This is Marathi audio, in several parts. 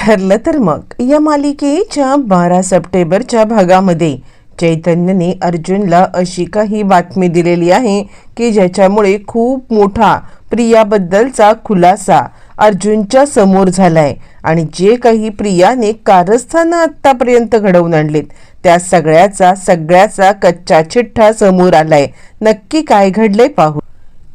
ठरलं तर मग. या मालिकेच्या बारा सप्टेंबरच्या भागामध्ये चैतन्यने अर्जुनला अशी काही बातमी दिलेली आहे की ज्याच्यामुळे खूप मोठा प्रियाबद्दलचा खुलासा अर्जुनच्या समोर झालाय आणि जे काही प्रियाने कारस्थानं आत्तापर्यंत घडवून आणलीत त्या सगळ्याचा सगळ्याचा कच्चा चिठ्ठा समोर आलाय. नक्की काय घडलंय पाहू.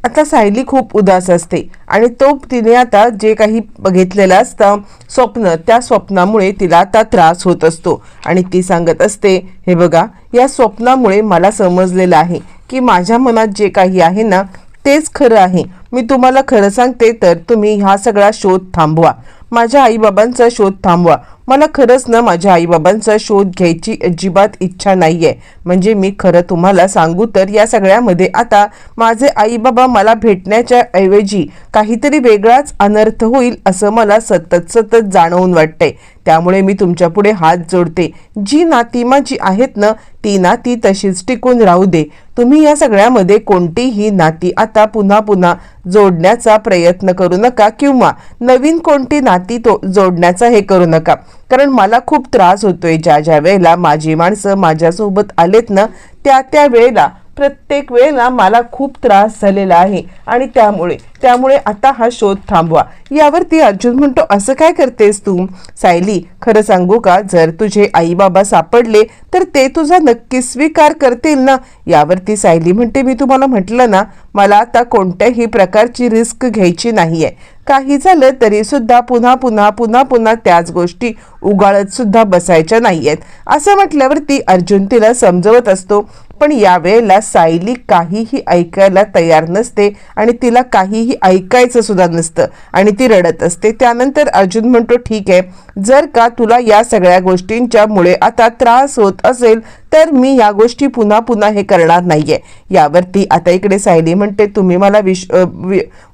आता सायली खूप उदास असते आणि तो तिने आता जे काही बघितलेलं असतं स्वप्न त्या स्वप्नामुळे तिला आता त्रास होत असतो. आणि ती सांगत असते हे बघा या स्वप्नामुळे मला समजलेलं आहे की माझ्या मनात जे काही आहे ना तेच खरं आहे. मी तुम्हाला खरं सांगते तर तुम्ही हा सगळा शोध थांबवा. माझ्या आईबाबांचा शोध थांबवा. मला खरंच ना माझ्या आईबाबांचा शोध घ्यायची अजिबात इच्छा नाही आहे म्हणजे मी खरं तुम्हाला सांगू तर या सगळ्यामध्ये आता माझे आईबाबा मला भेटण्याच्या ऐवजी काहीतरी वेगळाच अनर्थ होईल असं मला सतत सतत जाणवून वाटतंय. त्यामुळे मी तुमच्यापुढे हात जोडते. जी नाती माझी आहेत ना ती नाती तशीच टिकून राहू दे. तुम्ही या सगळ्यामध्ये कोणतीही नाती आता पुन्हा पुन्हा जोडण्याचा प्रयत्न करू नका किंवा नवीन कोणती नाती तो जोडण्याचा हे करू नका. कारण मला खूप त्रास होतोय ज्या ज्या वेळेला माझी माणसं माझ्यासोबत आलेत ना त्या त्या वेळेला प्रत्येक वेळेला मला खूप त्रास झालेला आहे. आणि त्यामुळे त्यामुळे आता हा शोध थांबवा. यावरती अर्जुन म्हणतो असं काय करतेस तू? सायली खरं सांगू का? जर तुझे आई बाबा सापडले तर ते तुझा नक्की स्वीकार करतील ना? यावरती सायली म्हणते मी तुम्हाला म्हटलं ना मला आता कोणत्याही प्रकारची रिस्क घ्यायची नाही आहे काही झालं तरीसुद्धा पुन्हा पुन्हा पुन्हा पुन्हा त्याच गोष्टी उगाळतसुद्धा बसायच्या नाही आहेत असं म्हटल्यावरती अर्जुन तिला समजवत असतो. पण यावेळेला सायली काहीही ऐकायला तयार नसते आणि तिला काहीही ऐकायचं सुद्धा नसतं आणि ती रडत असते. त्यानंतर अर्जुन म्हणतो ठीक आहे. जर का तुला या सगळ्या गोष्टींच्या मुळे आता त्रास होत असेल तर मी या गोष्टी पुन्हा पुन्हा हे करणार नाहीये. यावरती आता इकडे सायली म्हणते तुम्ही मला विश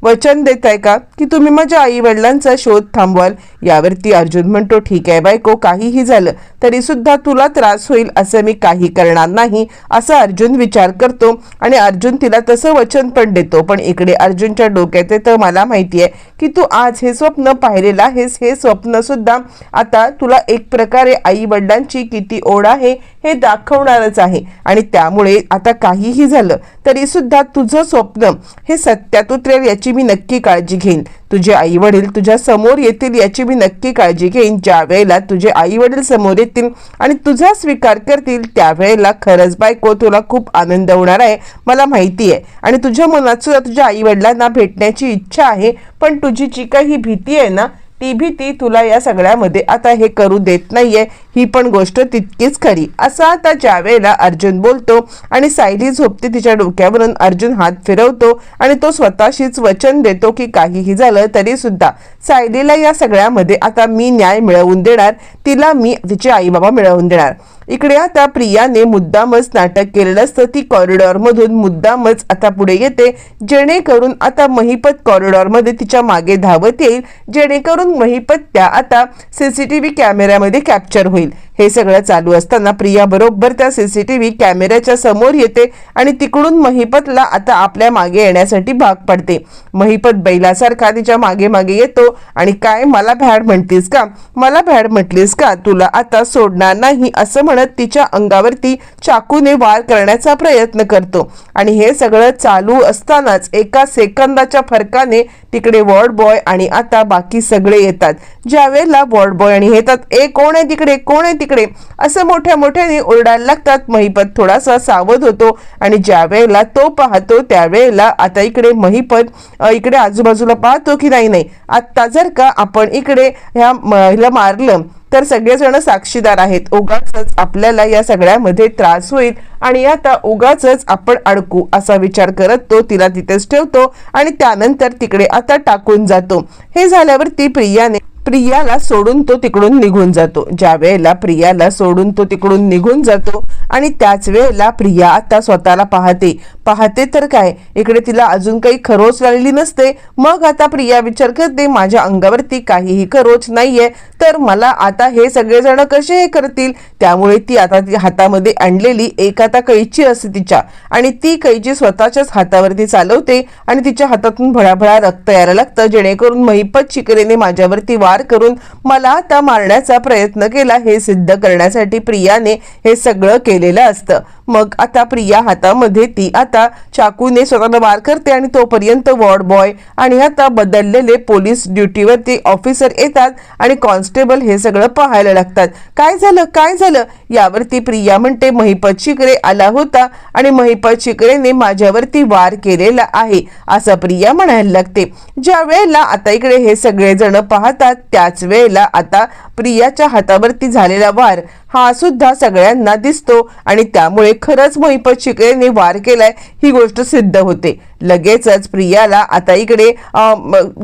वचन देताय का? की तुम्ही माझ्या आई वडिलांचा शोध थांबवाल. यावरती अर्जुन म्हणतो ठीक आहे बायको काहीही झालं तरी सुद्धा तुला त्रास होईल असं मी काही करणार नाही असं अर्जुन विचार करतो आणि अर्जुन तिला तसं वचन पण देतो. पण इकडे अर्जुनच्या डोक्यात तर मला माहिती आहे की तू आज हे स्वप्न पाहिलेलं आहेस हे स्वप्न सुद्धा आता तुला एक प्रकारे आई वडिलांची किती ओढ आहे हे दाखवणारच आहे. आणि त्यामुळे आता काहीही झालं तरी सुद्धा तुझं स्वप्न हे सत्यात उतरेल याची मी नक्की काळजी घेईन. तुझे आई वडील तुझ्या समोर येतील याची मी नक्की काळजी घेईन. ज्या वेळेला तुझे आई वडील समोर येतील आणि तुझा स्वीकार करतील त्यावेळेला खरंच बायको तुला खूप आनंद होणार आहे मला माहिती आहे. आणि तुझ्या मनात सुद्धा तुझ्या आई वडिलांना भेटण्याची इच्छा आहे पण तुझी जी काही भीती आहे ना ती भीती तुला या सगळ्यामध्ये आता हे करू देत नाहीये. ही पण गोष्ट तितकीच खरी. असं आता ज्या वेळेला अर्जुन बोलतो आणि सायली झोपते तिच्या डोक्यावरून अर्जुन हात फिरवतो आणि तो स्वतःशीच वचन देतो की काहीही झालं तरी सुद्धा. सायलीला या सगळ्यामध्ये आता मी न्याय मिळवून देणार. तिला मी तिचे आई बाबा मिळवून देणार. इकडे आता प्रियाने मुद्दामच नाटक केलेलं असतं. ती कॉरिडॉरमधून मुद्दामच आता पुढे येते. जेणेकरून आता महिपत कॉरिडॉरमध्ये तिच्यामागे धावत येईल. जेणेकरून महिपत त्या आता सीसीटीव्ही कॅमेऱ्यामध्ये कॅप्चर होईल. हे सगळं चालू असताना प्रिया बरोबर त्या सीसीटीव्ही कॅमेऱ्याच्या समोर येते आणि तिकडून महिपतला आता आपल्या मागे येण्यासाठी भाग पडते. महिपत बैलासारखा तिच्यामागे मागे येतो आणि काय मला भॅड म्हणतीस का? मला भॅड म्हटलीस का? तुला आता सोडणार नाही असं म्हणत तिच्या अंगावरती चाकूने वार करण्याचा प्रयत्न करतो. आणि हे सगळं चालू असतानाच एका सेकंदाच्या फरकाने तिकडे वॉर्ड बॉय आणि आता बाकी सगळे येतात. ज्यावेळेला वॉर्ड बॉय आणि येतात ए कोण आहे तिकडे? कोण आहे तिकडे. असं मोठ्या मोठ्याने ओरडायला लागतात. महिपत थोडासा सावध होतो आणि ज्या वेळेला तो पाहतो त्यावेळेला आता इकडे महिपत इकडे आजूबाजूला पाहतो की नाही नाही. आत्ता जर का आपण इकडे ह्या महिला मारलं तर सगळेजण साक्षीदार आहेत. उगाच आपल्याला या सगळ्यामध्ये त्रास होईल आणि आता उगाच आपण अडकू असा विचार करत तो तिला तिथेच ठेवतो आणि त्यानंतर तिकडे आता टाकून जातो. हे झाल्यावरती प्रियाने प्रियाला सोडून तो तिकडून निघून जातो. ज्या वेळेला प्रियाला सोडून तो तिकडून निघून जातो आणि त्याच वेळेला प्रिया आता स्वतःला पाहते. पाहते तर काय? इकडे तिला अजून काही खरोच लागलेली नसते. मग आता प्रिया विचार करते माझ्या अंगावरती काहीही खरोच नाहीये तर मला आता हे सगळेजण कसे हे करतील? त्यामुळे ती आता ती हातामध्ये आणलेली एक आता कैची असते तिच्या. आणि ती कैची स्वतःच्याच हातावरती चालवते आणि तिच्या हातातून भळाभळा रक्त यायला लागतं जेणेकरून महिपत शिकरेने माझ्यावरती वार करून मला आता मारण्याचा प्रयत्न केला हे सिद्ध करण्यासाठी प्रियाने हे सगळं केलेलं असतं. मग आता प्रिया हातामध्ये ती आता चाकूने स्वतःला वार करते आणि तोपर्यंत वॉर्ड बॉय आणि आता बदललेले पोलीस ड्युटीवरती ऑफिसर येतात आणि कॉन्स्टेबल हे सगळं पाहायला लागतात. काय झालं? काय झालं? यावरती प्रिया म्हणते महिपत शिकरे आला होता आणि महिपत शिकरेने माझ्यावरती वार केलेला आहे असं प्रिया म्हणायला लागते. ज्या वेळेला आता इकडे हे सगळेजण पाहतात त्याच वेळेला आता प्रियाच्या हातावरती झालेला वार हा सुद्धा सगळ्यांना दिसतो आणि त्यामुळे खरंच महिपत शिकरेने वार केलाय ही गोष्ट सिद्ध होते. लगेचच प्रियाला आता इकडे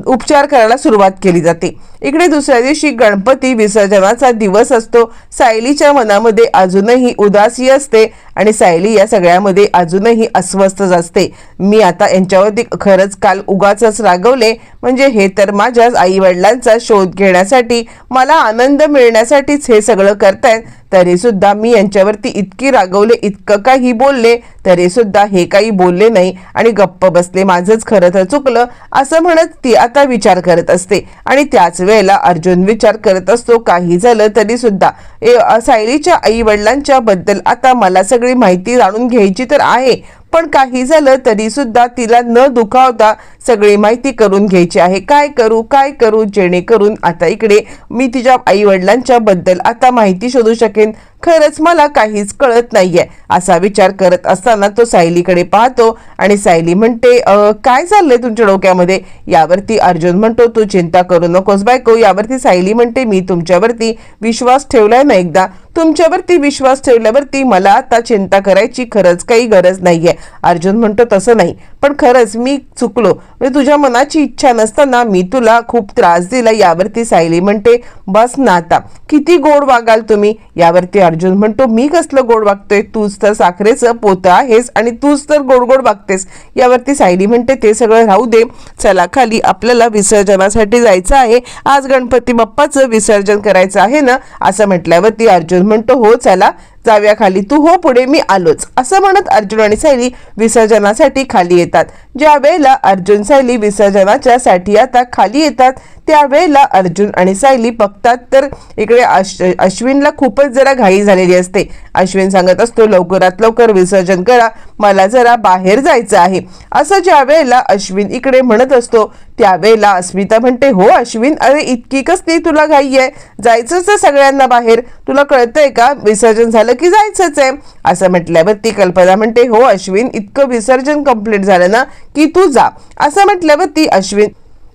उपचार करायला सुरुवात केली जाते. इकडे दुसऱ्या दिवशी गणपती विसर्जनाचा दिवस असतो. सायलीच्या मनामध्ये अजूनही उदासी असते. आणि सायली या सगळ्यामध्ये अजूनही अस्वस्थच असते. मी आता यांच्यावरती खरंच काल उगाच रागवले. म्हणजे हे तर माझ्याच आई वडिलांचा शोध घेण्यासाठी मला आनंद मिळण्यासाठीच हे सगळं करतायत. तरी सुद्धा मी यांच्यावरती इतकी रागवले इतकं काही बोलले तरी सुद्धा हे काही बोलले नाही. आणि गप्प बसले माझंच खरं तर चुकलं असं म्हणत ती आता विचार करत असते. आणि त्याच वेळेला अर्जुन विचार करत असतो काही झालं तरी सुद्धा सायलीच्या आई वडिलांच्या बद्दल आता मला सगळी माहिती जाणून घ्यायची तर आहे. पण काही झालं तरी सुद्धा तिला न दुखावता सगळी माहिती करून घ्यायची आहे. काय करू काय करू जेणेकरून आता इकडे मी तिच्या आई वडिलांच्या बद्दल आता माहिती शोधू शकेन. खरंच मला काहीच कळत नाहीये असा विचार करत असताना तो सायलीकडे पाहतो आणि सायली म्हणते काय चाललंय तुमच्या डोक्यामध्ये? यावरती अर्जुन म्हणतो तू चिंता करू नकोस बायको. यावरती सायली म्हणते मी तुमच्यावरती विश्वास ठेवलाय ना एकदा? तुमच्यावरती विश्वास ठेवल्यावरती मला आता चिंता करायची खरंच काही गरज नाहीये. अर्जुन म्हणतो तसं नाही. पण खरंच मी चुकलो. म्हणजे तुझ्या मनाची इच्छा नसताना मी तुला खूप त्रास दिला. यावरती सायली म्हणते बस ना आता. किती गोड वागाल तुम्ही? यावरती अर्जुन म्हणतो मी कसलं गोड वागतोय? तूच तर साखरेचं पोतं आहेस आणि तूच तर गोड गोड वागतेस. यावरती सायली म्हणते ते सगळं राहू दे. चला खाली आपल्याला विसर्जनासाठी जायचं आहे. आज गणपती बाप्पाचं विसर्जन करायचं आहे ना? असं म्हटल्यावरती अर्जुन म्हणतो हो चला. जाव्याखाली खाली तू हो पुढे मी आलोच. असं म्हणत अर्जुन आणि सायली विसर्जनासाठी खाली येतात. ज्या वेळेला अर्जुन सायली विसर्जनाच्या साठी आता खाली येतात त्यावेळेला अर्जुन आणि सायली बघतात तर इकडे अश अश्विनला खूपच जरा घाई झालेली असते. अश्विन सांगत असतो लवकरात लवकर विसर्जन करा मला जरा बाहेर जायचं आहे. असं ज्या वेळेला अश्विन इकडे म्हणत असतो त्यावेळेला अस्मिता म्हणते हो अश्विन अरे इतकी कसली तुला घाई आहे? जायचंच सगळ्यांना बाहेर. तुला कळतंय का? विसर्जन झालं की जायचंच आहे. असं म्हटल्यावर ती कल्पना म्हणते हो अश्विन इतकं विसर्जन कंप्लीट झालं ना की तू जा. असं म्हटल्यावर ती अश्विन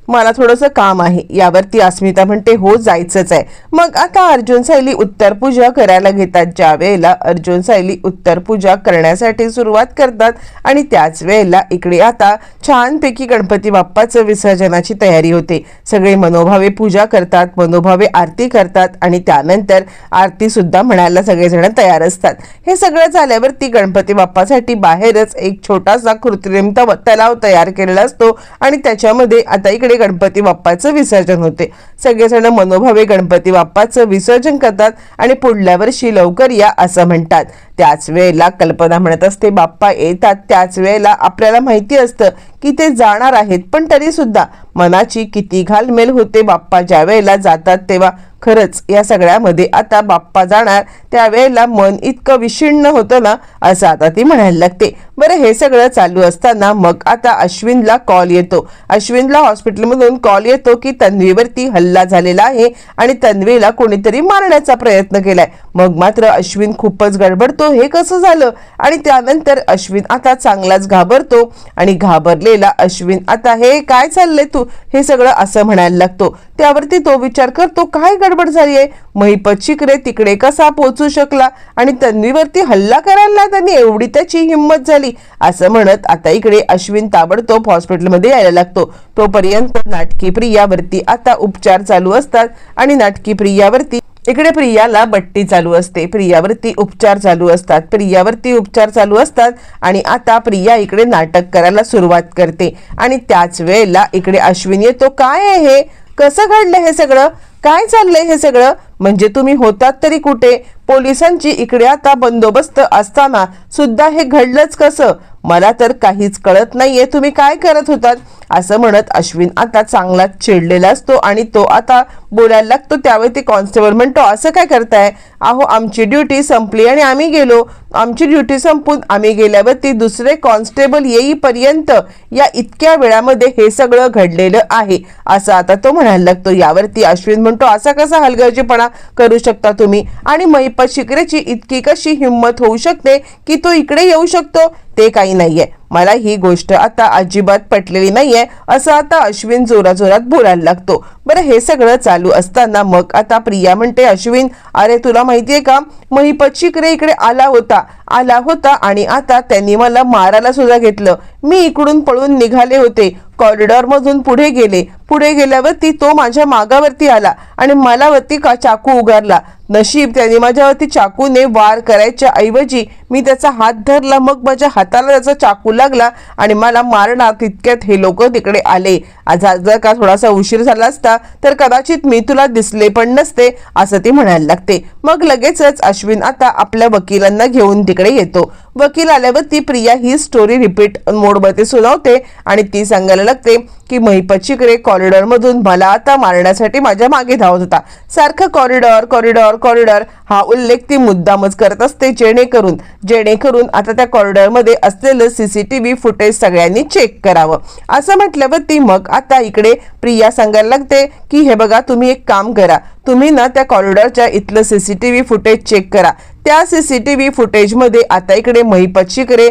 मला थोडंसं काम आहे. यावरती अस्मिता म्हणते हो जायचंच आहे. मग आता अर्जुन सायली उत्तर पूजा करायला घेतात. ज्या वेळेला अर्जुन सायली उत्तर पूजा करण्यासाठी सुरुवात करतात आणि त्याच वेळेला इकडे आता छानपैकी गणपती बाप्पाचं विसर्जनाची तयारी होते. सगळे मनोभावे पूजा करतात मनोभावे आरती करतात आणि त्यानंतर आरती सुद्धा म्हणायला सगळेजण तयार असतात. हे सगळं झाल्यावरती गणपती बाप्पासाठी बाहेरच एक छोटासा कृत्रिम तव- तलाव तयार केलेला असतो आणि त्याच्यामध्ये आता इकडे गणपती बाप्पाचं विसर्जन होते. सगळेजण मनोभावे गणपती बाप्पाचं विसर्जन करतात आणि पुढल्या वर्षी लवकर या असं म्हणतात. त्याच वेळेला कल्पना म्हणत असते बाप्पा येतात त्याच वेळेला आपल्याला माहिती असतं की ते जाणार आहेत. पण तरी सुद्धा मनाची किती घालमेल होते बाप्पा. ज्या वेळेला जातात तेव्हा खरंच या सगळ्यामध्ये आता बाप्पा जाणार. त्यावेळेला मन इतकं विषिन्न होतं ना असं आता ती म्हणायला लागते. बरं हे सगळं चालू असताना मग आता अश्विनला कॉल येतो. अश्विनला हॉस्पिटलमधून कॉल येतो की तन्वीवरती हल्ला झालेला आहे आणि तन्वीला कोणीतरी मारण्याचा प्रयत्न केलाय. मग मात्र अश्विन खूपच गडबडतो. हे कसं झालं? आणि त्यानंतर अश्विन आता चांगलाच घाबरतो आणि घाबरले गेला अश्विन. आता हे काय चाललंय तू? हे सगळं असं म्हणायला लागतो. त्यावरती तो विचार करतो काय गडबड झाली आहे? महिपत शिकरे तिकडे कसा पोहोचू शकला? आणि तन्वीवरती हल्ला करायला त्यांनी एवढी त्याची हिंमत झाली. असं म्हणत आता इकडे अश्विन ताबडतोब हॉस्पिटलमध्ये यायला लागतो. तोपर्यंत नाटकी प्रियावरती आता उपचार चालू असतात आणि नाटकी प्रियावरती इकडे प्रियाला बट्टी चालू असते. प्रियावरती उपचार चालू असतात. प्रियावरती उपचार चालू असतात आणि आता प्रिया इकडे नाटक करायला सुरुवात करते. आणि त्याच वेळेला इकडे अश्विन येतो. काय आहे हे? कसं घडलं हे सगळं? काय चाललंय हे सगळं? म्हणजे तुम्ही होतात तरी कुठे? पोलिसांची इकडे आता बंदोबस्त असताना सुद्धा हे घडलंच कसं? मला तर काहीच कळत नाहीये. तुम्ही काय करत होतात? असं म्हणत अश्विन आता चांगलाच चिडलेला असतो आणि तो आता बोलायला लागतो त्यावेळी ते कॉन्स्टेबल म्हणतो असं काय करताय? अहो आमची ड्युटी संपली आणि आम्ही गेलो. आमची ड्युटी संपून आम्ही गेल्यावरती दुसरे कॉन्स्टेबल येईपर्यंत या इतक्या वेळामध्ये हे सगळं घडलेलं आहे. असं आता तो म्हणायला लागतो. यावरती अश्विन म्हणतो असा कसा हलगर्जीपणा करू शकता तुम्ही? आणि महिपत शिकरेची इतकी कशी हिंमत होऊ शकते की तो इकडे येऊ शकतो? ते काही नाहीये. मला ही गोष्ट आता अजिबात पटलेली नाहीये असं आता अश्विन जोराजोरात बोलायला लागतो. बरं हे सगळं चालू असताना मग आता प्रिया म्हणते अश्विन अरे तुला माहितीये का? महिपत इकडे इकडे आला होता आला होता आणि आता त्यांनी मला मारायला सुद्धा घेतलं. मी इकडून पळून निघाले होते कॉरिडॉर मधून पुढे गेले. पुढे गेल्यावरती तो माझ्या मागावरती आला आणि मलावरती का चाकू उगारला. नशीब त्याने माझ्यावरती चाकूने वार करायच्या ऐवजी मी त्याचा हात धरला. मग माझ्या हाताला त्याचा चाकू लागला आणि मला मारणार तितक्यात हे लोक तिकडे आले. आज जर का थोडासा उशीर झाला असता तर कदाचित मी तुला दिसले पण नसते असं ती म्हणायला लागते. मग लगेचच अश्विन आता आपल्या वकिलांना घेऊन तिकडे येतो. वकील आल्यावर ती प्रिया ही स्टोरी रिपीट मोडमध्ये सुनावते आणि ती सांगायला लागते की महिपत शिकरे कॉरिडॉरमधून मला आता मारण्यासाठी माझ्या मागे धावत होता. सारखं कॉरिडॉर कॉरिडॉर कॉरिडॉर हा उल्लेख ती मुद्दामच करत असते जेणेकरून जेणेकरून आता त्या कॉरिडॉरमध्ये असलेलं सीसीटीव्ही फुटेज सगळ्यांनी चेक करावं. असं म्हटल्यावर ती मग आता इकडे प्रिया सांगायला लागते की हे बघा तुम्ही एक काम करा. तुम्ही ना त्या कॉरिडॉरच्या इथलं C C T V footage check करा. त्या सी सी टी व्ही फुटेजमध्ये आता इकडे महिपचीकडे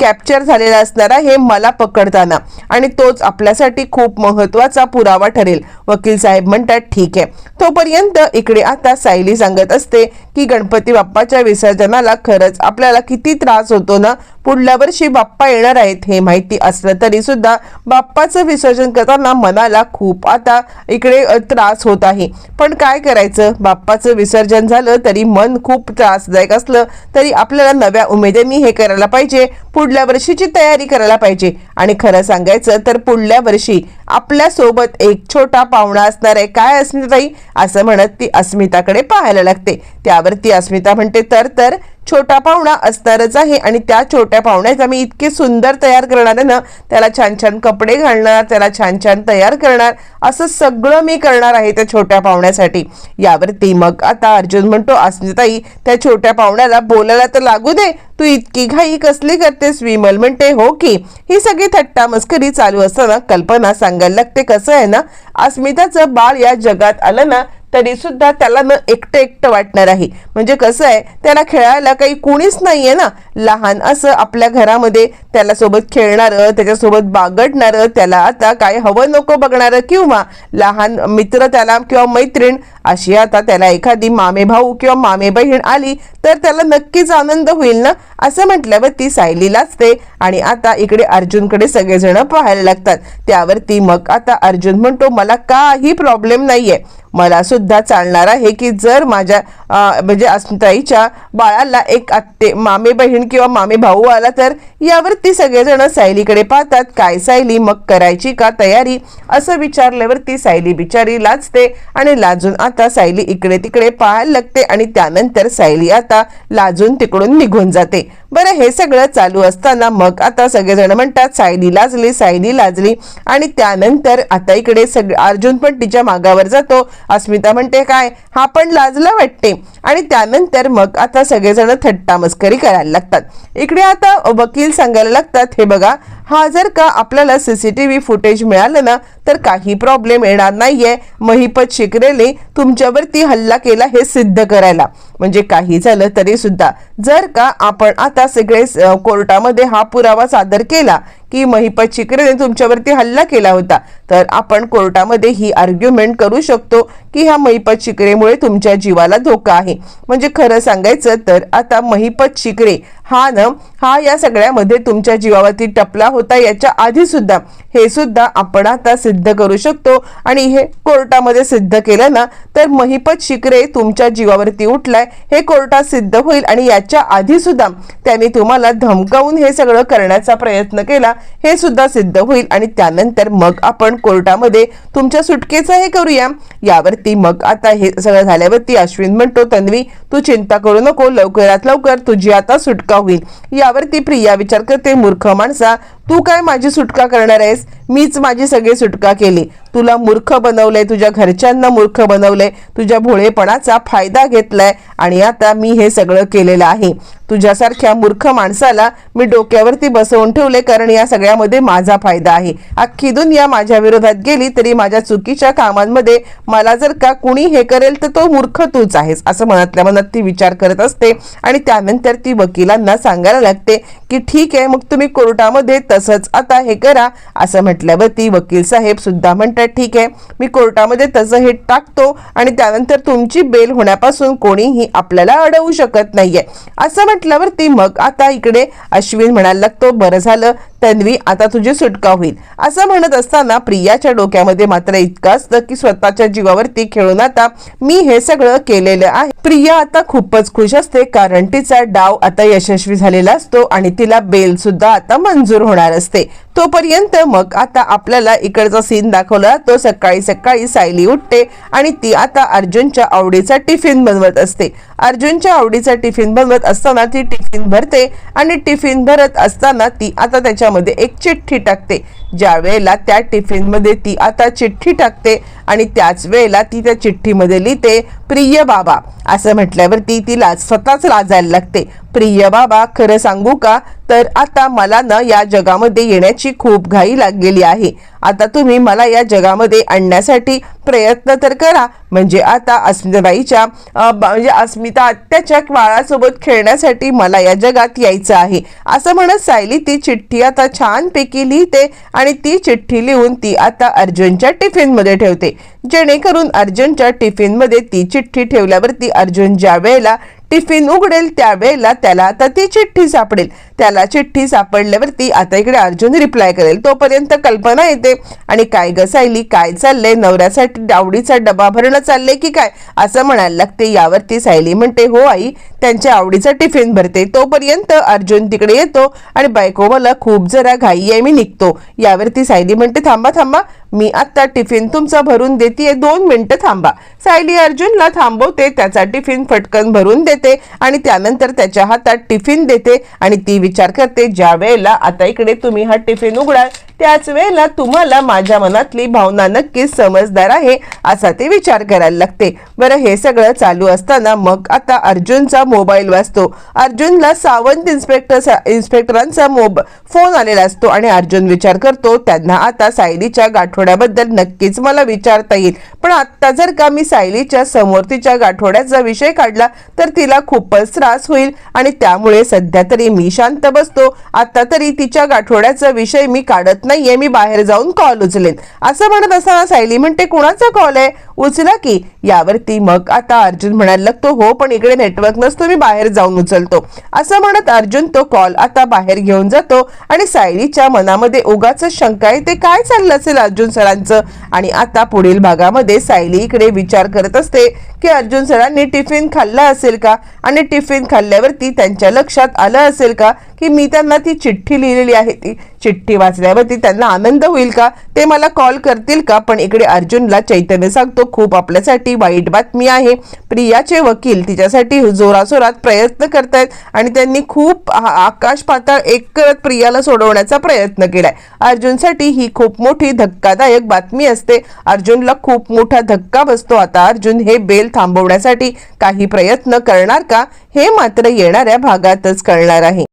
कॅप्चर झालेला असणार आहे मला पकडताना. आणि तोच आपल्यासाठी खूप महत्त्वाचा पुरावा ठरेल. वकील साहेब म्हणतात ठीक आहे. तोपर्यंत इकडे आता सायली सांगत असते की गणपती बाप्पाच्या विसर्जनाला खरंच आपल्याला किती त्रास होतो ना पुढल्या वर्षी बाप्पा येणार आहेत हे माहिती असलं तरी सुद्धा बाप्पाचं विसर्जन करताना मनाला खूप आता इकडे त्रास होत आहे. पण काय करायचं? बाप्पाचं विसर्जन झालं तरी मन खूप त्रासदायक असलं तरी आपल्याला नव्या उमेदीने हे करायला पाहिजे. पुढल्या वर्षीची तयारी करायला पाहिजे. आणि खरं सांगायचं तर पुढल्या वर्षी आपल्यासोबत एक छोटा पाहुणा असणार आहे. काय अस्मिताई असं म्हणत ती अस्मिताकडे पाहायला लागते. त्यावरती अस्मिता म्हणते तर तर छोटा पाहुणा असणारच आहे आणि त्या छोट्या पाहुण्याचा मी इतके सुंदर तयार करणार आहे ना त्याला छान छान कपडे घालणार त्याला छान छान तयार करणार असं सगळं मी करणार आहे त्या छोट्या पाहुण्यासाठी. यावरती मग आता अर्जुन म्हणतो अस्मिताई त्या छोट्या पाहुण्याला बोलायला तर लागू दे तू इतकी घाई कसली करतेस विमल? म्हणते हो की. ही सगळी थट्टा मस्करी चालू असताना कल्पना सांगायला लागते कसं आहे ना? अस्मिताचं बाळ या जगात आलं ना तरी सुद्धा त्याला न एकटं एकटं वाटणार आहे. म्हणजे कसं आहे त्याला खेळायला काही कुणीच आहे ना. लहान असं आपल्या घरामध्ये त्याला सोबत खेळणारं त्याच्यासोबत बागडणारं त्याला आता काय हवं नको बघणारं किंवा लहान मित्र त्याला किंवा मैत्रीण अशी आता त्याला एखादी मामे भाऊ किंवा मामे बहीण आली तर त्याला नक्कीच आनंद होईल ना? असं म्हटल्यावर ती सायलीलाच ते आणि आता इकडे अर्जुनकडे सगळेजण पाहायला लागतात. त्यावरती मग आता अर्जुन म्हणतो मला काही प्रॉब्लेम नाही आहे मला सुद्धा चालणार आहे की जर माझ्या म्हणजे अस्मिताईच्या बाळाला एक आत्ते मामे बहीण किंवा मामे भाऊ आला तर यावरती सगळेजण सायलीकडे पाहतात काय सायली मग करायची का तयारी? असं विचारल्यावरती सायली बिचारी लाजते आणि लाजून आता सायली इकडे तिकडे पाहायला लागते आणि त्यानंतर सायली आता लाजून तिकडून निघून जाते. बरं हे सगळं चालू असताना मग आता सगळेजण म्हणतात सायली लाजली सायली लाजली. आणि त्यानंतर आता इकडे सग अर्जुन पण तिच्या मागावर जातो. अस्मिता म्हणते काय? हा पण लाजला वाटते. आणि त्यानंतर मग आता सगळेजण थट्टा मस्करी करायला लागतात. इकडे आता वकील सांगायला लागतात हे बघा हा जर का आपल्याला सीसीटीव्ही फुटेज मिळालं ना तर काही प्रॉब्लेम येणार नाहीये. महिपत शिकरेने तुमच्यावरती हल्ला केला हे सिद्ध करायला. म्हणजे काही झालं तरी सुद्धा. जर का आपण आता सगळे कोर्टामध्ये हा पुरावा सादर केला की महिपत शिकरेने तुमच्यावरती हल्ला केला होता तर आपण कोर्टामध्ये ही आर्ग्युमेंट करू शकतो की ह्या महिपत शिकरेमुळे तुमच्या जीवाला धोका आहे. म्हणजे खरं सांगायचं तर आता महिपत शिकरे हा न हा या सगळ्यामध्ये तुमच्या जीवावरती टपला होता याच्या आधी सुद्धा. हे सुद्धा आपण आता सिद्ध करू शकतो. आणि हे कोर्टामध्ये सिद्ध केलं ना तर महिपत शिकरे तुमच्या जीवावरती उठलाय. हे कोर्टात सिद्ध होईल आणि याच्या आधी सुद्धा त्यांनी तुम्हाला धमकावून हे सगळं करण्याचा प्रयत्न केला. हे सुद्धा सिद्ध होईल आणि त्यानंतर मग आपण कोर्टामध्ये तुमच्या सुटकेचं हे करूया. यावरती मग आता हे सगळं झाल्यावरती अश्विन म्हणतो तन्वी तू चिंता करू नको. लवकरात लवकर तुझी आता सुटका होईल. यावरती प्रिया विचार करते मूर्ख माणसा तू काय माझी सुटका करणार आहेस? मीच माझी सगळी सुटका केली. तुला मूर्ख बनवलंय तुझ्या घरच्यांना मूर्ख बनवलंय तुझ्या भोळेपणाचा फायदा घेतलाय आणि आता मी हे सगळं केलेलं आहे. तुझ्यासारख्या मूर्ख माणसाला मी डोक्यावरती बसवून ठेवले कारण या सगळ्यामध्ये माझा फायदा आहे. अख्खी दुनिया माझ्या विरोधात गेली तरी माझ्या चुकीच्या कामांमध्ये मला जर का कुणी हे करेल तर तो मूर्ख तूच आहेस असं मनातल्या मनात ती विचार करत असते आणि त्यानंतर ती वकिलांना सांगायला लागते की ठीक आहे मग तुम्ही कोर्टामध्ये तसंच आता हे करा असं म्हटल्यावरती वकील साहेब सुद्धा म्हणतात ठीक आहे मी कोर्टामध्ये तसं हे टाकतो आणि त्यानंतर तुमची बेल होण्यापासून कोणीही आपल्याला अडवू शकत नाहीये. असं म्हटल्यावरती मग आता इकडे अश्विन म्हणायला लागतो बरं झालं तन्वी आता तुझी सुटका होईल. असं म्हणत असताना प्रियाच्या डोक्यामध्ये मात्र इतकं असतं की स्वतःच्या जीवावरती खेळून आता मी हे सगळं केलेलं आहे. प्रिया आता खूपच खुश असते कारण तिचा डाव आता यशस्वी झालेला असतो आणि तिला बेल सुद्धा आता मंजूर होणार असते. तोपर्यंत मग आता आपल्याला इकडचा सीन दाखवला. तो सकाळी सकाळी सायली उठते आणि ती आता अर्जुनच्या आवडीचा टिफिन बनवत असते. अर्जुनच्या आवडीचा टिफिन बनवत असताना ती टिफिन भरते आणि टिफिन भरत असताना ती आता त्याच्यामध्ये एक चिठ्ठी टाकते. ज्या वेळेला त्या टिफिनमध्ये ती आता चिठ्ठी टाकते आणि त्याच वेळेला ती त्या चिठ्ठीमध्ये लिहिते प्रिय बाबा असं म्हटल्यावरती तिला स्वतःच लाजायला लागते. प्रिय बाबा खरं सांगू का? तर आता मला ना या जगामध्ये येण्याची खूप घाई लागलेली आहे. आता तुम्ही मला या जगामध्ये आणण्यासाठी प्रयत्न तर करा. म्हणजे आता अस्मिताबाईच्या म्हणजे अस्मि मी तर आत्याच्या बाळासोबत खेळण्यासाठी मला या जगात यायचं आहे. असं म्हणत सायली ती चिठ्ठी आता छानपैकी लिहिते आणि ती चिठ्ठी लिहून ती आता अर्जुनच्या टिफिनमध्ये ठेवते. जेणेकरून अर्जुनच्या टिफिनमध्ये ती चिठ्ठी ठेवल्यावरती अर्जुन ज्या वेळेला टिफिन उघडेल त्यावेळेला त्याला आता ती चिठ्ठी सापडेल. त्याला चिठ्ठी सापडल्यावरती आता इकडे अर्जुन रिप्लाय करेल. तोपर्यंत कल्पना येते. आणि काय गसायली काय चाललंय? नवऱ्यासाठी आवडीचा डबा भरणं चाललंय की काय? असं म्हणायला लागते. यावरती सायली म्हणते हो आई त्यांच्या आवडीचा टिफिन भरते. तोपर्यंत अर्जुन तिकडे येतो आणि बायको मला खूप जरा घाई आहे मी निघतो. यावरती सायली म्हणते थांबा थांबा मी आत्ता टिफिन तुमचा भरून देते दोन मिनटं थांबा. सायली अर्जुनला थांबवते त्याचा टिफिन फटकन भरून देते आणि त्यानंतर त्याच्या हातात टिफिन देते आणि ती विचार करते ज्या वेळेला आता इकडे तुम्ही हा टिफिन उघडाल त्याच वेळेला तुम्हाला माझ्या मनातली भावना नक्कीच समजदार आहे असा ते विचार करायला लागते. बरं हे सगळं चालू असताना मग आता अर्जुनचा मोबाईल वाजतो. अर्जुनला सावंत इन्स्पेक्टर इन्स्पेक्टरांचा मोब फोन आलेला असतो आणि अर्जुन विचार करतो त्यांना आता सायलीच्या गाठोड्याबद्दल नक्कीच मला विचारता येईल. पण आत्ता जर का मी सायलीच्या समोर तिच्या गाठोड्याचा विषय काढला तर तिला खूपच त्रास होईल आणि त्यामुळे सध्या तरी मी शांत बसतो. आता तरी तिच्या गाठोड्याचा विषय मी काढत नाहीये मी बाहेर जाऊन कॉल उचलेन. असं म्हणत असताना सायली म्हणते कुणाचा कॉल आहे? उचला की. यावरती मग आता अर्जुन म्हणायला लागतो हो पण इकडे नेटवर्क नसतो मी बाहेर जाऊन उचलतो. असं म्हणत अर्जुन तो कॉल आता बाहेर घेऊन जातो आणि सायलीच्या मनामध्ये उगाच शंका आहे ते काय चाललं असेल अर्जुन सरांचं? आणि आता पुढील भागामध्ये सायली इकडे विचार करत असते की अर्जुन सरांनी टिफिन खाल्ला असेल का? आणि टिफिन खाल्ल्यावरती त्यांच्या लक्षात आलं असेल का? की मी त्यांना ती चिठ्ठी लिहिलेली आहे ती. चिठ्ठी वाचल्यावरती त्यांना आनंद होईल का? ते मला कॉल करतील का? पण इकडे अर्जुनला चैतन्य सांगतो खूप आपल्यासाठी वाईट बातमी आहे. प्रियाचे वकील तिच्यासाठी जोरासोरात प्रयत्न करतायत आणि त्यांनी खूप आकाश पाताळ एक करत प्रियाला सोडवण्याचा प्रयत्न केलाय. अर्जुनसाठी ही खूप मोठी धक्कादायक बातमी असते. अर्जुनला खूप मोठा धक्का बसतो. आता अर्जुन हे बेल थांबवण्यासाठी काही प्रयत्न करणार का? हे मात्र येणाऱ्या भागातच कळणार आहे.